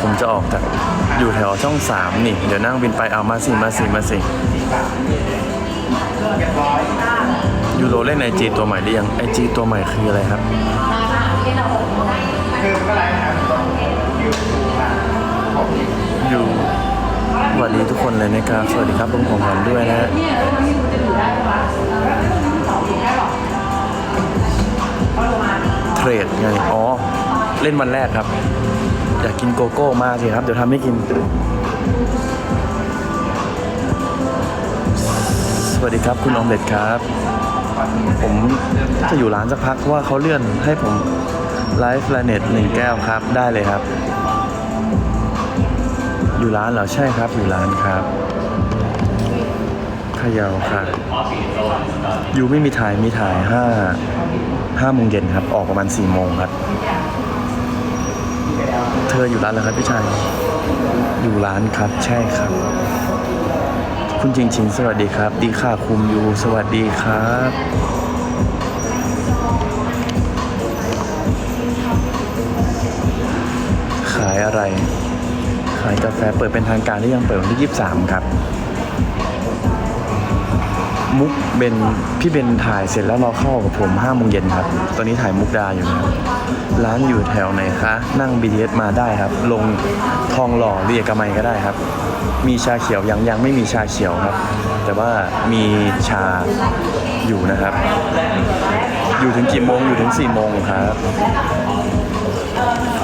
ผมจะออกจากอยู่แถวช่องสามนี่ เดี๋ยวนั่งบินไปเอามาสิมาสิมาสิยูโรเล่นไอจีตัวใหม่หรือยังไอจีตัวใหม่คืออะไรครับอยู่สวัสดีทุกคนเลยนะครับ สวัสดีครับลุงของผมด้วยนะฮะเทรดไง อ๋อ เล่นวันแรกครับ อยากกินโกโก้มากสิครับ เดี๋ยวทำให้กิน สวัสดีครับคุณอมเล็ตครับ ผมจะอยู่ร้านสักพักเพราะว่าเขาเลื่อนให้ผมไลฟ์แลเน็ตหนึ่งแก้วครับได้เลยครับ อยู่ร้านเหรอใช่ครับ อยู่ร้านครับเขยาวค่ะ อยู่ไม่มีถ่ายมีถ่ายห้าห้าโมงเย็นครับ ออกประมาณสี่โมงครับ เธออยู่ร้านแล้วครับพี่ชาย อยู่ร้านครับ ใช่ครับ คุณจริงชิงสวัสดีครับ ดีค่ะคุมอยู่สวัสดีครับขายอะไร ขายกาแฟเปิดเป็นทางการหรือยังเปิดวันที่ 23 ครับ มุกเบนพี่เบนถ่ายเสร็จแล้วเราเข้ากับผม5โมงเย็นครับ ตอนนี้ถ่ายมุกดาอยู่นะครับ ร้านอยู่แถวไหนคะ นั่ง BTS มาได้ครับ ลงทองหล่อเรียกมัยก็ได้ครับ มีชาเขียวยังยังไม่มีชาเขียวครับ แต่ว่ามีชาอยู่นะครับ อยู่ถึงกี่โมงอยู่ถึง4โมงครับ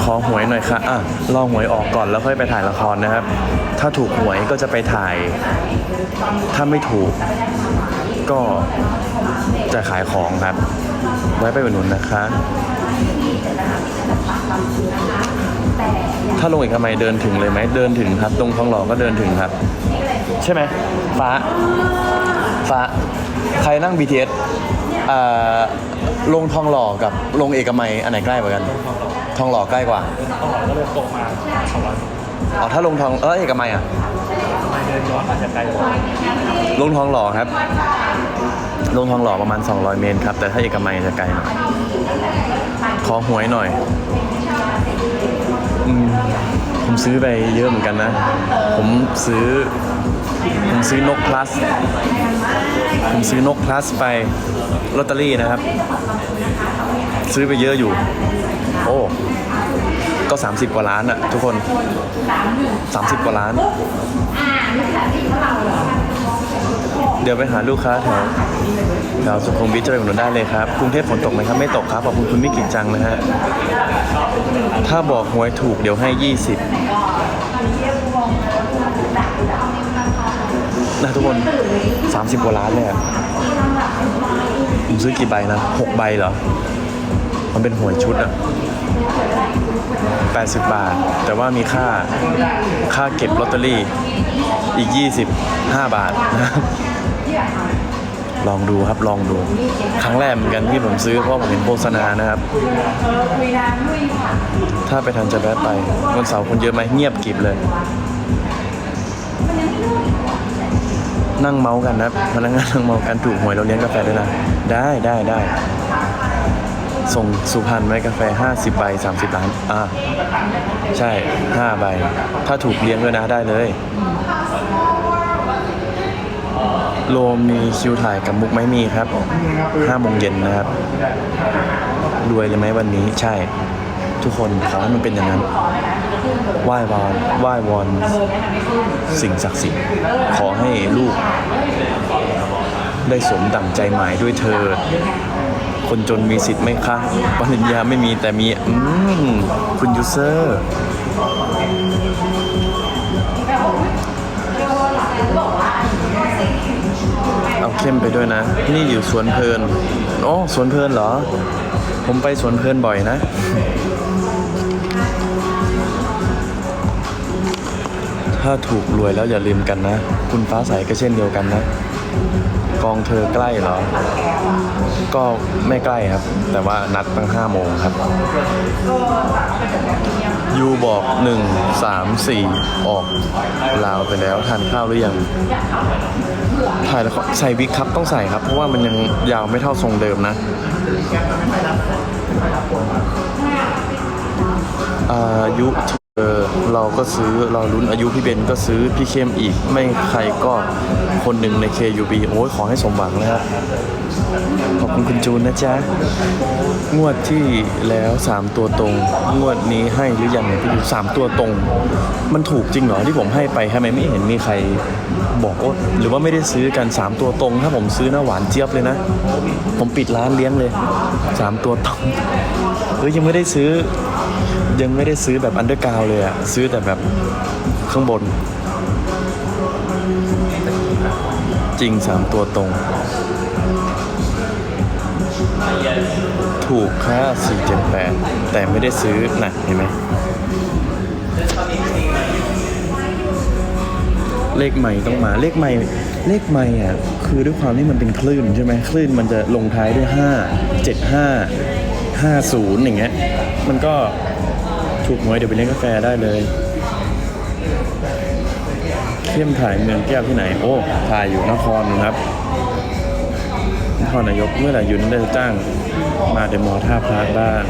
ขอหวยหน่อยค่ะอะรอหวยออกก่อนแล้วค่อยไปถ่ายละครนะครับ ถ้าถูกหวยก็จะไปถ่าย ถ้าไม่ถูก ก็จะขายของครับ ไว้ไปอุดหนุนนะคะ ถ้าลงเอกมัยเดินถึงเลยไหมเดินถึงครับ ตรงทองหล่อก็เดินถึงครับ ใช่ไหมฟ้า ฟ้า ใครนั่ง BTS อ่าลงทองหล่อกับลงเอกมัยอันไหนใกล้กว่ากัน ทองหล่อใกล้กว่าต้องหลังก็เลยตกมาสองร้อยอ๋อถ้าลงทองเออเอกมัยอะไม่เดินย้อนอาจจะไกลกว่าลงทองหล่อครับ ลงทองหล่อประมาณ 200 เมตรครับ แต่ถ้าเอกมัยจะไกลหน่อย ขอหวยหน่อยอมผมซื้อไปเยอะเหมือนกันนะ ผมซื้อ ผมซื้อนก plus ผมซื้อนก plus ไปลอตเตอรี่นะครับ ซื้อไปเยอะอยู่ โอ้ก็ 30 กว่าล้านอะทุกคน 30 กว่าล้าน เดี๋ยวไปหาลูกค้าแถวแถวสุขุมวิทจะไปอุดหนุนได้เลยครับ กรุงเทพฝนตกไหมครับ ไม่ตกครับ ขอบคุณคุณมิกิจังนะฮะ ถ้าบอกหวยถูกเดี๋ยวให้ 20นะทุกคน 30 กว่าล้านเลยอะผมซื้อกี่ใบนะ 6 ใบเหรอ มันเป็นหวยชุดอะ80 บาท แต่ว่ามีค่าค่าเก็บลอตเตอรี่อีก 25 บาทนะครับ ลองดูครับลองดู ครั้งแรกเหมือนกันที่ผมซื้อเพราะผมเห็นโฆษณานะครับ ถ้าไปทันจะแวะไปวันเสาร์คนเยอะไหมเงียบกริบเลย นั่งเมาส์กันนะพนักงานนั่งเมาส์กันถูกหวยเราเลี้ยงกาแฟด้วยนะได้ได้ได้ส่งสุพรรณไหมกาแฟ 50 ใบ 30 ล้าน อ่า ใช่ 5 ใบ ถ้าถูกเลี้ยงด้วยนะได้เลย โลมีคิวถ่ายกับมุกไหมมีครับ5โมงเย็นนะครับ รวยเลยไหมวันนี้ใช่ ทุกคนขอให้มันเป็นอย่างนั้นไหว้วอนไหว้วอนสิ่งศักดิ์สิทธิ์ขอให้ลูก ได้สมดั่งใจหมายด้วยเธอ คนจนมีสิทธิ์ไหมคะปริญญาไม่มีแต่มี อืมคุณยูเซอร์ เข้มไปด้วยนะ นี่อยู่สวนเพลินอ๋อสวนเพลินเหรอ ผมไปสวนเพลินบ่อยนะ ถ้าถูกรวยแล้วอย่าลืมกันนะ คุณฟ้าใสก็เช่นเดียวกันนะ กองเธอใกล้เหรอ ก็ไม่ใกล้ครับ แต่ว่านัดตั้งห้าโมงครับ ยูบอกหนึ่งสามสี่ออกลาวไปแล้วทานข้าวหรือยังถ่ายแล้วใส่วิกครับต้องใส่ครับ เพราะว่ามันยังยาวไม่เท่าทรงเดิมนะอายุ เราก็ซื้อเราลุ้นอายุพี่เบนก็ซื้อพี่เข้มอีก ไม่ใครก็คนหนึ่งใน KUB โอ้ยขอให้สมหวังนะครับขอบคุณคุณจูนนะจ๊ะ งวดที่แล้ว 3 ตัวตรง งวดนี้ให้หรือยังเนี่ยพี่ดูสามตัวตรง มันถูกจริงเหรอที่ผมให้ไปทำไมไม่เห็นมีใครบอกว่าหรือว่าไม่ได้ซื้อกัน 3 ตัวตรง ถ้าผมซื้อนะหวานเจี๊ยบเลยนะ ผมปิดร้านเลี้ยงเลย 3 ตัวตรงเฮ้ยยังไม่ได้ซื้อ ยังไม่ได้ซื้อแบบอันเดอร์กราวเลยอะซื้อแต่แบบข้างบน จริง3ตัวตรง ถูกค่า478 แต่ไม่ได้ซื้อหนักเห็นไหมเลขใหม่ต้องมาเลขใหม่เลขใหม่อะคือด้วยความที่มันเป็นคลื่นใช่ไหมคลื่นมันจะลงท้ายด้วย 5 75 50 อย่างเงี้ยมันก็ ถูกหวยเดี๋ยวไปเล่นกาแฟได้เลยเข้มถ่ายเมืองแก้วที่ไหน โอ้ ถ่ายอยู่นครนะครับนครนายกเมื่อไหร่อยู่นั้นได้จะจ้าง มาเดมอลท่าพระบ้าง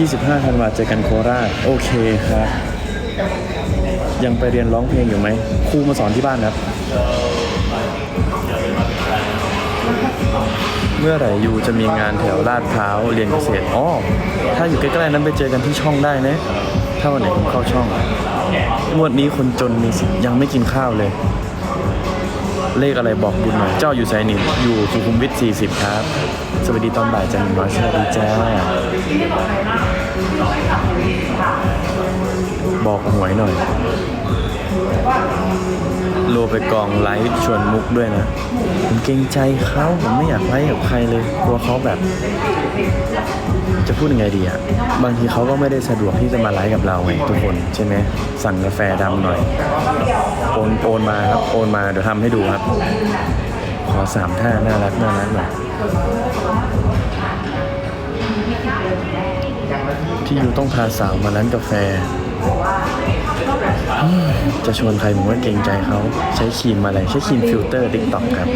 25ธันวาเจอกันโคราช โอเคครับ ยังไปเรียนร้องเพลงอยู่ไหมครูมาสอนที่บ้านครับ เมื่อไหร่ยูจะมีงานแถวลาดพร้าวเรียนเกษตรอ๋อถ้าอยู่ใกล้ๆนั้นไปเจอกันที่ช่องได้นะ ถ้าวันไหนผมเข้าช่องงวดนี้คนจนมีสิทธิ์ยังไม่กินข้าวเลย เลขอะไรบอกบุญหน่อย เจ้าอยู่ไซนิอยู่สุขุมวิท 40 ครับ สวัสดีตอนบ่ายจันทร์น้อยสวัสดีจ้าบอกหวยหน่อย โลไปกองไลฟ์ชวนมุกด้วยนะ ผมเกรงใจเขาผมไม่อยากไลฟ์กับใครเลยกลัวเขาแบบ จะพูดยังไงดีอะบางทีเขาก็ไม่ได้สะดวกที่จะมาไลฟ์กับเราไงทุกคนใช่ไหมสั่งกาแฟดำหน่อยโอนโอนมาครับโอนมาเดี๋ยวทำให้ดูครับ ขอสามท่าน่ารักน่ารักหน่อยที่ยูต้องพาสาวมาร้านกาแฟ อืมจะชวนใครผมว่าเกรงใจเขาใช้ครีมอะไรใช้ครีมฟิลเตอร์ติ๊กต็อกครับ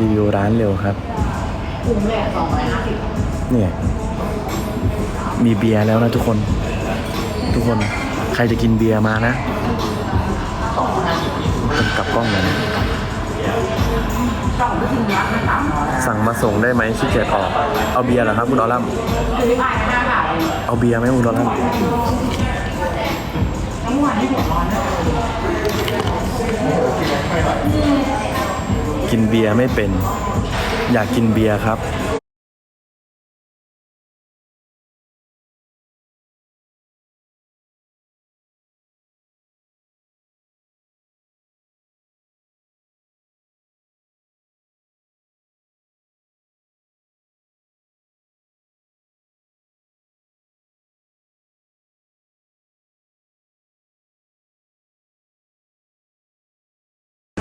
รีวิวร้านเร็วครับเนี่ย มีเบียร์แล้วนะทุกคน ทุกคนใครจะกินเบียร์มานะต้องกลับกล้องเลยนะสั่งมาส่งได้ไหมขี้เกียจออก เอาเบียร์เหรอครับคุณออลัมเอาเบียร์ไหมคุณออลัม กินเบียร์ไม่เป็น อยากกินเบียร์ครับ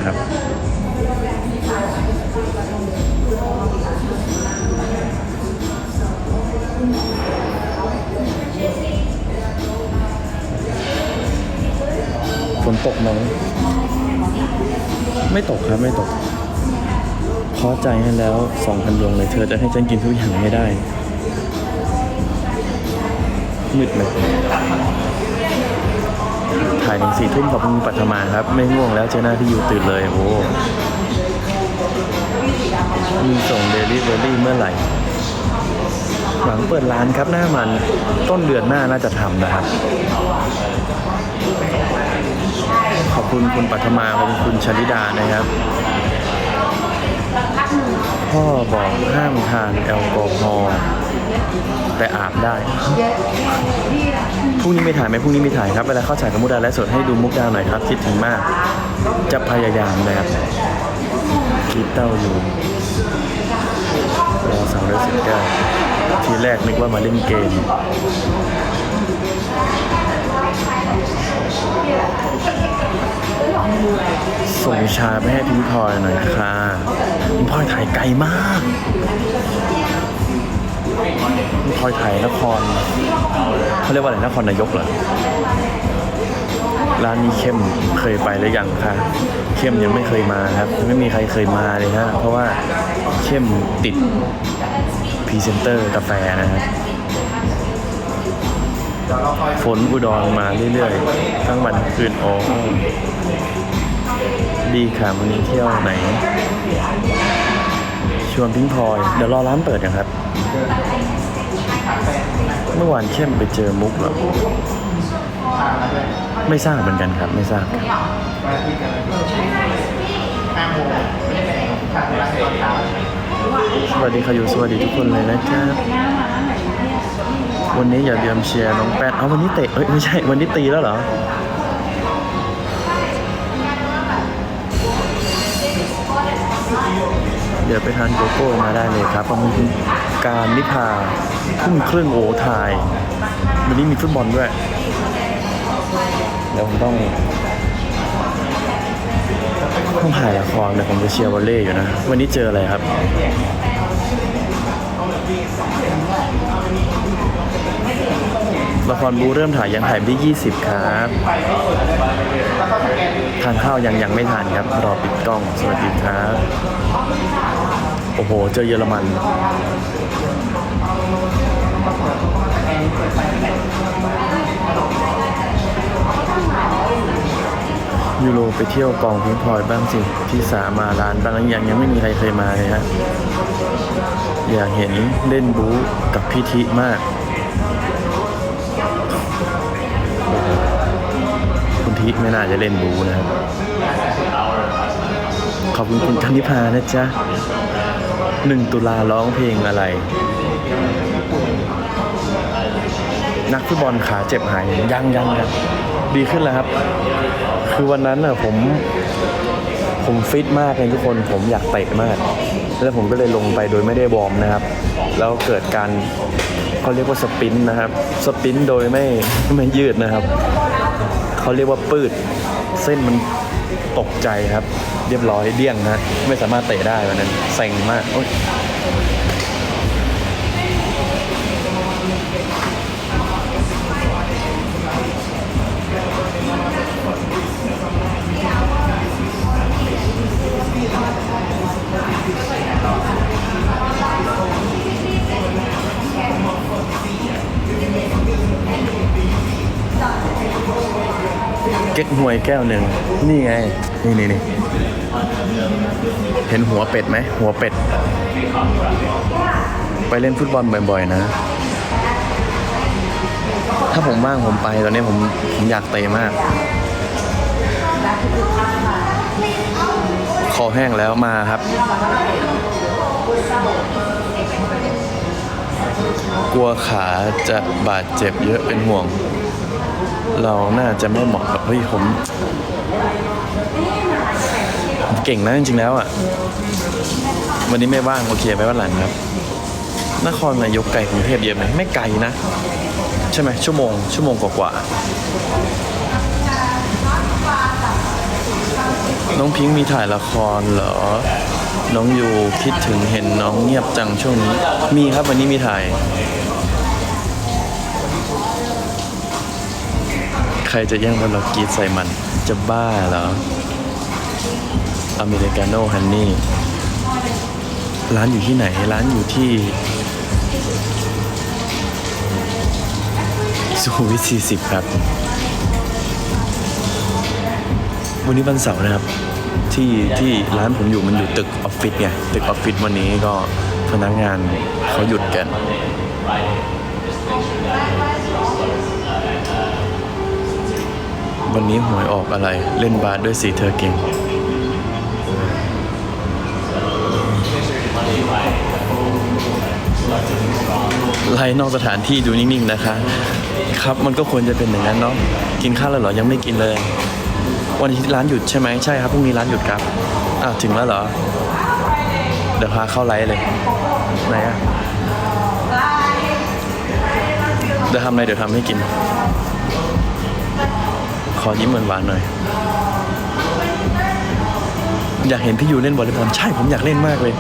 ครับฝนตกไหมไม่ตกครับไม่ตกขอใจให้แล้วสองพันดวงเลย เธอจะให้ฉันกินทุกอย่างไม่ได้ มืดไหม ถ่ายถึงสี่ทุ่มขอบคุณปัทมาครับ ไม่ง่วงแล้วเจ้าหน้าที่อยู่ตื่นเลย โอ้มีส่งเดลิเวอรี่เมื่อไหร่หลังเปิดร้านครับหน้ามันต้นเดือนหน้าน่าจะทำนะครับ ขอบคุณคุณปัทมาขอบคุณคุณชลิดานะครับ พ่อบอกห้ามทานแอลกอฮอล์แต่อาบได้ พรุ่งนี้ไม่ถ่ายไหมพรุ่งนี้ไม่ถ่ายครับ เวลาเข้าฉายกับมุกดาและสดให้ดูมุกดาหน่อยครับ คิดถึงมาก จะพยายามนะครับคิดเต้าอยู่รอสามร้อยสิบเก้าทีแรกนึกว่ามาเล่นเกมส่งชาไปให้พิงพลอยหน่อยค่ะพิงพลอยถ่ายไกลมาก พอยถ่ายนครเขาเรียกว่าอะไรนครนายกเหรอร้านนี้เข้มเคยไปหรือยังคะเข้มยังไม่เคยมาครับ ไม่มีใครเคยมาเลยฮะเพราะว่าเข้มติดพรีเซนเตอร์กาแฟนะฮะฝนอุดรมาเรื่อยๆ ทั้งวันคืนโอ้ดีค่ะวันนี้เที่ยวไหน ชวนพิงพลอย เดี๋ยวรอร้านเปิดนะครับ เมื่อวานเข้มไปเจอมุกเหรอไม่ทราบเหมือนกันครับ ไม่ทราบสวัสดีค่ะอยู่สวัสดีทุกคนเลยนะครับ วันนี้อย่าลืมเชียร์น้องแป๊ดเอาวันนี้เตะเอ้ยไม่ใช่วันนี้ตีแล้วเหรอ ดี๋ยวไปทานโกโก้มาได้เลยครับขอบคุณคุณการนิพาทุ่มครึ่งโอไทยวันนี้มีฟุตบอลด้วย เดี๋ยวผมต้องต้องถ่ายละครเดี๋ยวผมจะเชียร์วอลเลย์อยู่นะ วันนี้เจออะไรครับ ละครบูเริ่มถ่ายยังถ่ายวันที่ 20 ครับทานข้าวยังยังไม่ทานครับ รอปิดกล้อง สวัสดีครับ อ้โห เจอเยอรมัน ยูโรไปเที่ยวกองพิงพลอยบ้างสิ ที่สามาร้านบางอย่างยังไม่มีใครเคยมาเลยฮะ อยากเห็นเล่นบู๊กับพี่ทิมาก คุณทิไม่น่าจะเล่นบูนะครับขอบคุณคุณธนิพานะจ๊ะ หนึ่งตุลาร้องเพลงอะไร นักฟุตบอลขาเจ็บหายยังยังครับดีขึ้นแล้วครับ คือวันนั้นน่ะผมผมฟิตมากเลยทุกคนผมอยากเตะมาก แล้วผมก็เลยลงไปโดยไม่ได้วอร์มนะครับ แล้วเกิดการเขาเรียกว่าสปินนะครับ สปินโดยไม่ไม่ยืดนะครับ เขาเรียกว่าปืด เส้นมัน ตกใจครับ เรียบร้อยเดี้ยงนะไม่สามารถเตะได้วันนั้นเซ็งมาก เก๊กฮวยแก้วหนึ่งนี่ไง นี่นี่นี่เห็นหัวเป็ดไหม หัวเป็ด ไปเล่นฟุตบอลบ่อยๆนะ ถ้าผมว่างผมไปตอนนี้ผมผมอยากเตะมาก คอแห้งแล้วมาครับ กลัวขาจะบาดเจ็บเยอะเป็นห่วง เราน่าจะไม่เหมาะกับเฮ้ยผมเก่งนะจริงๆแล้วอะ วันนี้ไม่ว่างโอเคไปวันหลังครับ นครนายกไกลกรุงเทพเยอะไหมไม่ไกลนะ ใช่ไหมชั่วโมง ชั่วโมงกว่าๆน้องพิงค์มีถ่ายละครเหรอ น้องอยู่คิดถึงเห็นน้องเงียบจังช่วงนี้ มีครับวันนี้มีถ่าย ใครจะแย่งบอลเรากีดใส่มันจะบ้าเหรออเมริกาโน่ฮันนี่ร้านอยู่ที่ไหน ร้านอยู่ที่สุขุมวิท40 ครับ วันนี้วันเสาร์นะครับ ที่ที่ร้านผมอยู่มันอยู่ตึกออฟฟิศไง ตึกออฟฟิศวันนี้ก็พนักงานเขาหยุดกัน วันนี้หวยออกอะไร เล่นบาสด้วยสีเธอเก่ง ไล่นอกสถานที่ดูนิ่งๆนะคะ ครับมันก็ควรจะเป็นอย่างนั้นเนาะ กินข้าวแล้วเหรอ ยังไม่กินเลย วันอาทิตย์ร้านหยุดใช่ไหมใช่ครับพรุ่งนี้ร้านหยุดครับอ้าวถึงแล้วเหรอ เดี๋ยวพาเข้าไลฟ์เลย ไหนอะเดี๋ยวทำอะไรเดี๋ยวทำให้กิน ขอยิ้มหวานๆหน่อย อยากเห็นพี่ยูเล่นวอลเลย์บอลใช่ผมอยากเล่นมากเลย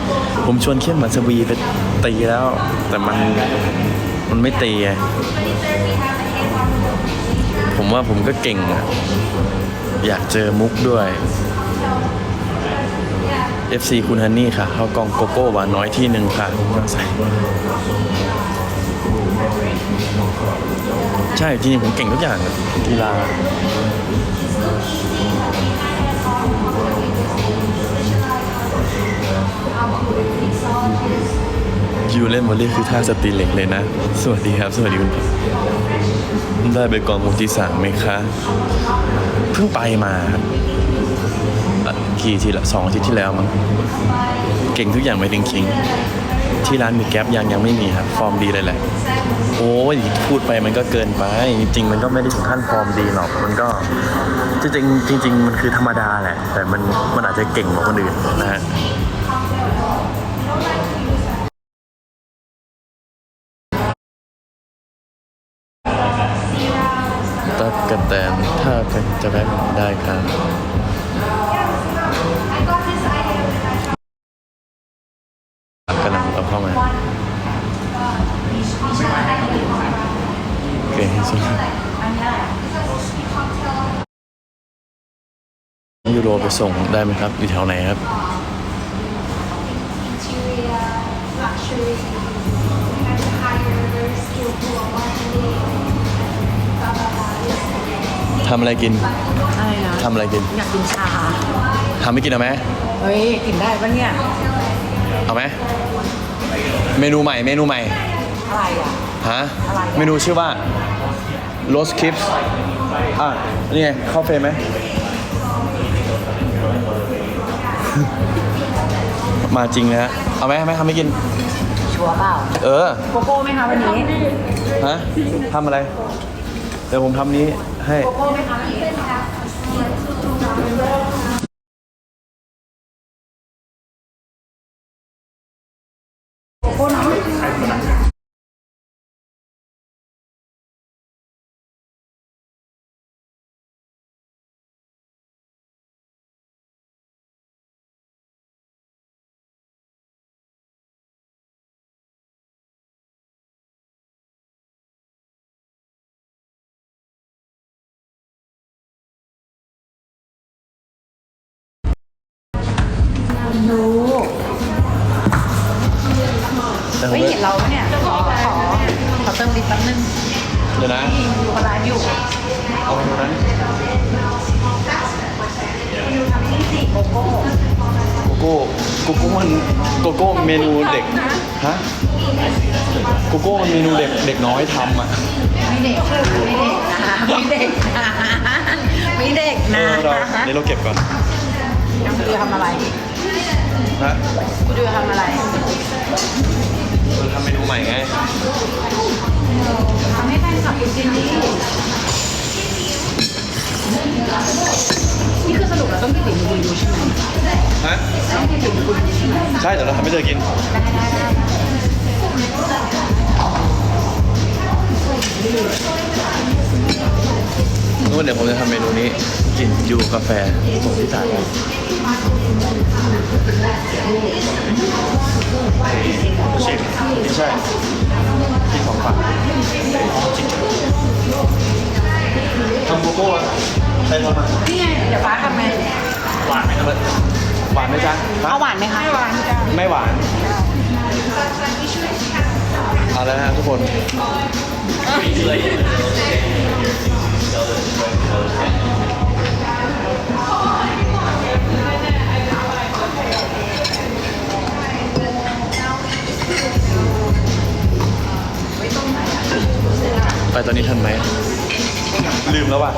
ผมชวนเข้มหมันสวีไปตีแล้ว แต่มันมันไม่ตีไงผมว่าผมก็เก่งอะอยากเจอมุกด้วย FC คุณฮันนี่ค่ะเขากองโกโก้หวานน้อยที่หนึ่งค่ะใส่ใช่จริงๆผมเก่งทุกอย่างกีฬา ยูเล่นวอลลย์คือท่าสตรีเหล็กเลยนะ สวัสดีครับ สวัสดีคุณได้ไปกองมูลที่สามไหมคะ เพิ่งไปมาครับกี่ทีละสองอาทิตย์ที่แล้วมั้งเก่งทุกอย่างไปจริง ที่ร้านมีแก๊ปยังยังไม่มีครับ ฟอร์มดีเลยแหละ โอ้ยพูดไปมันก็เกินไป จริง ๆ มันก็ไม่ได้ถึงขั้นฟอร์มดีหรอก มันก็จริงจริงมันคือธรรมดาแหละ แต่มันมันอาจจะเก่งกว่าคนอื่นนะฮะ ยูโรไปส่งได้ไหมครับ อยู่แถวไหนครับ interior, luxury, have to hire very skillful marketing, blah blah blah. ทำอะไรกิน อะไรนะทำอะไรกิน อยากกินชา ทำไม่กินเอาไหมเฮ้ย กินได้ปะเนี่ย เอาไหม เมนูใหม่ เมนูใหม่ อะไรอะ ฮะ อะไร เมนูชื่อว่า roast chips อะ นี่ไง เข้าเฟรมไหม มาจริงนะฮะ เอาไหมเอาไหมทำไม่กิน ชัวร์เปล่าเออ โกโก้ไหมคะวันนี้ฮะทำอะไร เดี๋ยวผมทำนี้ให้ โกโก้ไหมคะวันนี้โกโก้เนาะ ดี๋ยวนะนี่ดูเขาไลฟ์อยู่เอาไปดูนั้นโกโก้โกโก้โกโก้มันโกโก้เมนูเด็กฮะโกโก้มันเมนูเด็กเด็กน้อยทำอะไม่เด็กไม่เด็กนะไม่เด็กนะเอไม่เด็กนะอเราเดี๋ยวเราเก็บก่อนยังกูจะทำอะไรฮะกูจะทำอะไรเราทำเมนูใหม่ไง ทำให้แฟนคลับจริงๆนี่นี่คือสรุปเราต้องกินถึงคุณดูใช่ไหมฮะต้องกินถึงคุณดูใช่ไหมใช่แต่เราทำให้เธอกินนู่นเดี๋ยวผมจะทำเมนูนี้กินยูกาแฟส่งที่สายชิมไม่ใช่ กินสองฝั่งทำโกโก้อะใครทำอะนี่ไงเดี๋ยวฟ้าทำไหมหวานไหมครับหวานไหมจ๊ะฮะเอาหวานไหมคะไม่หวานจ้ะไม่หวานเอาแล้วนะทุกคน ไปตอนนี้ทันไหม ลืมแล้วว่ะ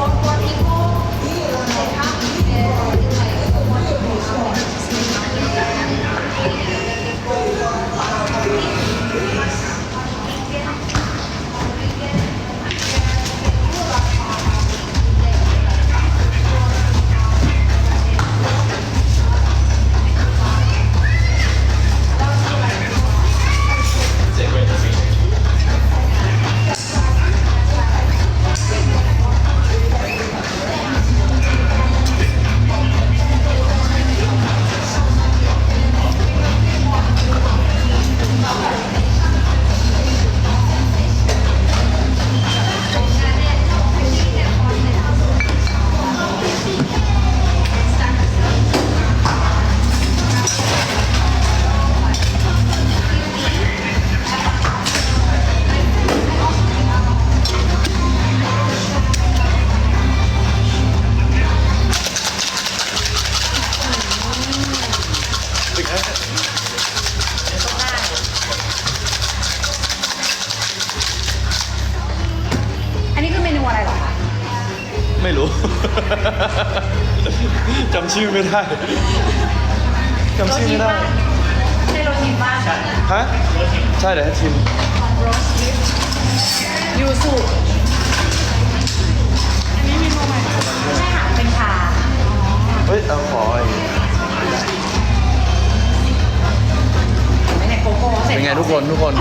คนทุกคน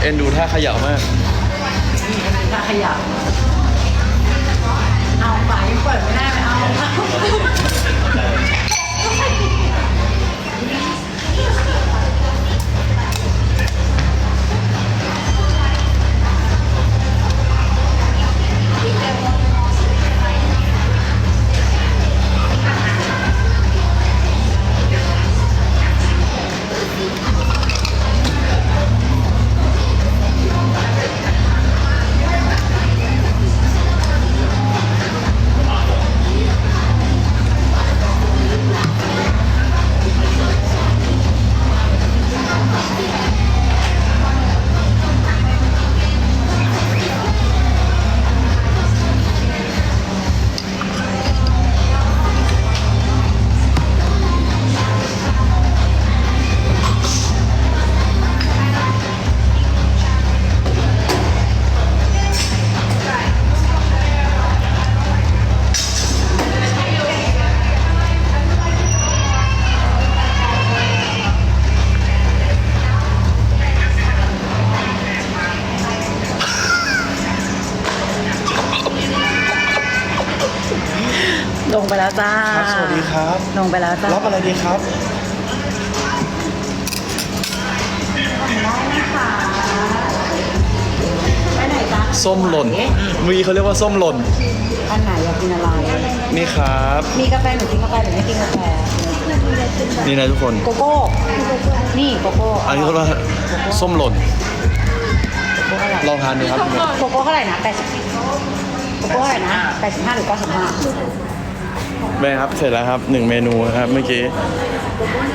เอ็นดูท่าเขย่ามาก ถ้าขยับ เอาฝายังเปิดไม่ได้ แล้วจ้าครับสวัสดีครับ ลงไปแล้วจ้ารับอะไรดีครับไปไหนจ๊ะส้มหล่นมีเขาเรียกว่าส้มหล่น อันไหนอยากกินอะไร นี่ครับ มีกาแฟหนูกินกาแฟหนูไม่กินกาแฟ นี่นะทุกคน โกโก้ นี่โกโก้ อันนี้เขาเรียกว่าส้มหล่นโกโก้เท่าไหร่ลองทานดูครับ โกโก้เท่าไหร่นะแปดสิบโกโก้เท่าไหร่นะแปดสิบห้าหรือเก้าสิบห้า แม่ครับเสร็จแล้วครับหนึ่งเมนูครับเมื่อกี้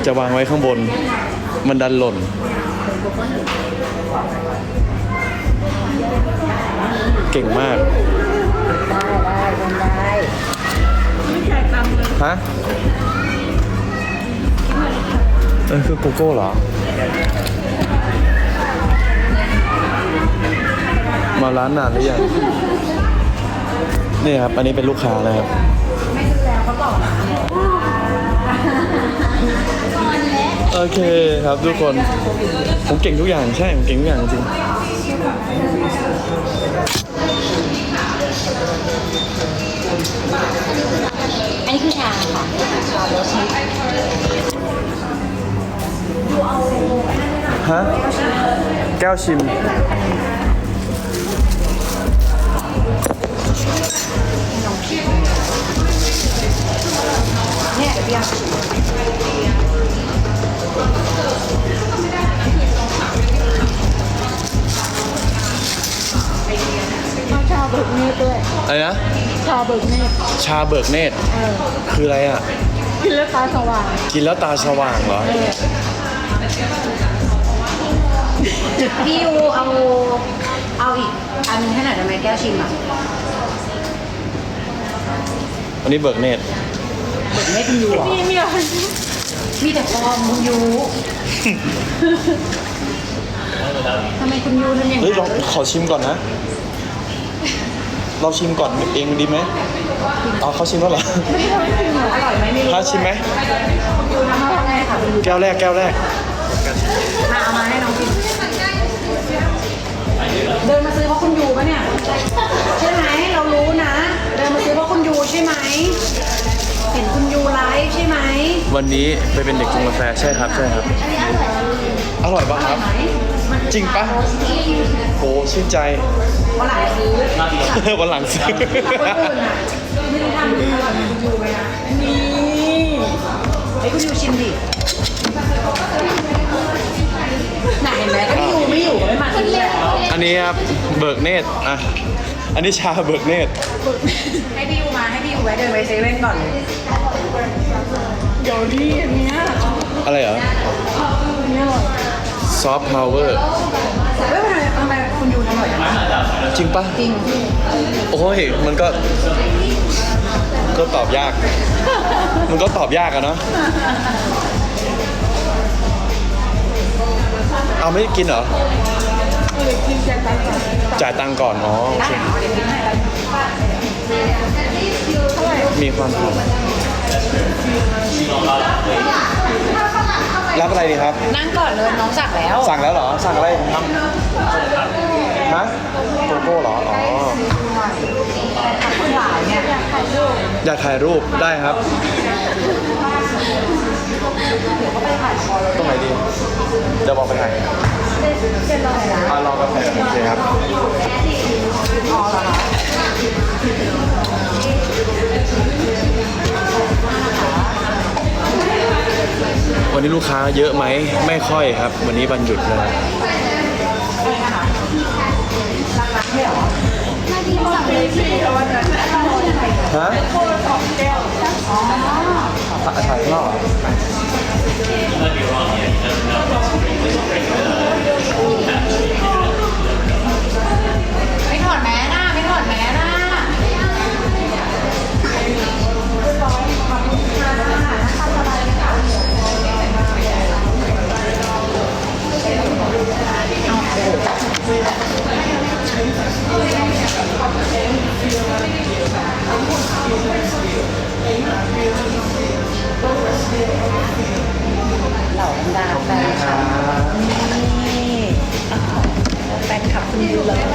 จะวางไว้ข้างบน มันดันหล่น เก่งมากได้ได้คนได้ฮะเออคือโกโก้เหรอ มาร้านนานหรือยังนี่ครับ อันนี้เป็นลูกค้านะครับ โอเคครับทุกคน ผมเก่งทุกอย่างใช่ ผมเก่งทุกอย่างจริงอันนี้คือชาค่ะชาโรสมิฮะ แก้วชิม เนี่ยเดี๋ยวพี่เอาเอาชาเบิกเนตด้วยอะไรนะ ชาเบิกเนตชาเบิกเนตรเออคืออะไรอะ กินแล้วตาสว่างกินแล้วตาสว่างเหรอพี่ยูเอา เอาอีก อันนึงให้หน่อยได้ไหมแก้วชิมอะ อันนี้เบิกเนตรเบิกเนตคุณยูเหรอมีมีแต่ฟองคุณยูทำไมคุณยูทำอย่างเฮ้ยลนั้องนขอชิมก่อนนะ เราชิมก่อนเองดีไหมเอาเขาชิมแล้วเหรออร่อยไหมไม่รู้พาชิมไหม คุณยูทำมาไงค่ะคุณยูแก้วแรกแก้วแรก มาเอามาให้น้องกินเดินมาซื้อเพราะคุณยูปะเนี่ยใช่ไหมเรารู้นะ เดินมาซื้อเพราะคุณยูใช่ไหม เห็นคุณยูไลฟ์ใช่ไหมวันนี้ไปเป็นเด็กชงกาแฟใช่ครับใช่ครับอร่อยปะครับจริงปะ โอ้ชื่นใจ วันหลังซื้อวันหลังซื้อคนอื่นอะไม่รู้ทำอร่อยเหมือนคุณยูไหมนะนี่ไอ้ยคุณยูชิมดิน่ะเห็นไหมก็พี่ยูไม่อยู่ก็ไม่มาซื้อแล้วอันนี้ครับเบิกเนตรอะ อันนี้ชาเบิกเนตรให้พี่ยูมาให้พี่ยูไว้เดินไปเซเว่นก่อนเลยเดี๋ยวดีอันเนี้ยอะไรเหรอซอฟต์พาวเวอร์เฮ้ยทำไมทำไมคุณยูทำอร่อยจังจริงปะจริงโอ้ยมันก็ ก็ตอบยาก มันก็ตอบยากอะเนาะเอาไม่กินเหรอ จ่ายตังค์ก่อนอ๋อโอเคมีความสุขรับอะไรดีครับ นั่งก่อนเลยน้องสั่งแล้ว สั่งแล้วเหรอ สั่งอะไรผมทำฮะโกโก้เหรอ อ๋อหลายเนี่ยอยากถ่ายรูปได้ครับตรงไหนดีเดี๋ยวบอกไปถ่าย อ่ารอกาแฟโอเคครับวันนี้ลูกค้าเยอะไหม ไม่ค่อยครับ วันนี้วันหยุดเลยฮะถ่ายถ่ายข้างนอกเหรอ ไม่ถอดแมสนะไม่ถอดแมสนะ เหล่าบรรดาแฟนคลับนี่อ้าวแฟนคลับคุณยูเลยอ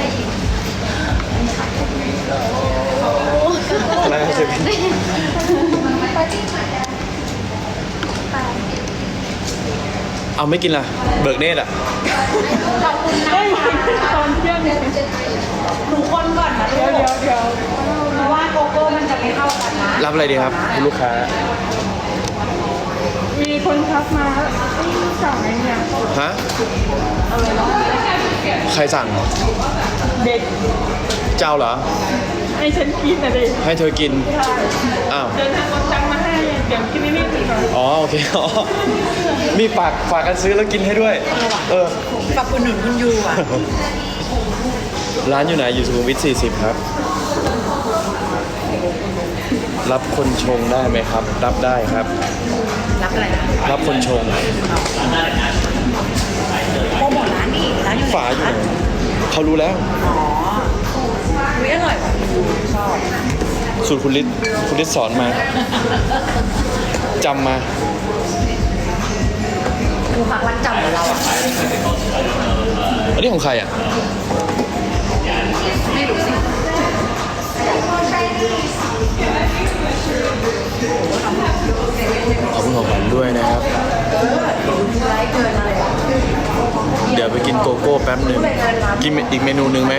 ะไรนะสิเอาไม่กินล่ะ เบิกเนตรอะตอนเที่ยงเนี่ยหนูคนก่อนนะเดี๋ยวเดี๋ยวเดี๋ยวเพราะว่าโกโก้มันจะไม่เข้ากันนะรับอะไรดีครับคุณลูกค้า มีคนทักมาว่าเอ้ยสั่งไอ้เนี่ยฮะใครสั่งเด็กเจ้าเหรอ ให้ฉันกินอะเด็กให้เธอกินใช่อ้าว เดินทางเอาตังค์มาให้เดี๋ยวกินนี่ไปก่อนอ๋อโอเคอ๋อมีฝากฝากกันซื้อแล้วกินให้ด้วย เออฝากคุณหนุนคุณยูอะ ร้านอยู่ไหนอยู่สุขุมวิท40 ครับ รับคนชงได้ไหมครับ รับได้ครับ รับอะไรนะรับคนชง โปรโมทร้านนี่ร้านอยู่ไหนฝาอยู่ไหนเขารู้แล้ว อ๋ออุ้ยอร่อยว่ะคุณยูชอบสูตรคุณฤทธิ์คุณฤทธิ์สอนมาจำมา ดูพักวันจำของเราอะอันนี้ของใครอะ ไม่รู้สิ ขอบคุณของขวัญด้วยนะครับ เดี๋ยวไปกินโกโก้แป๊บหนึ่งกินอีกเมนูหนึ่งไหม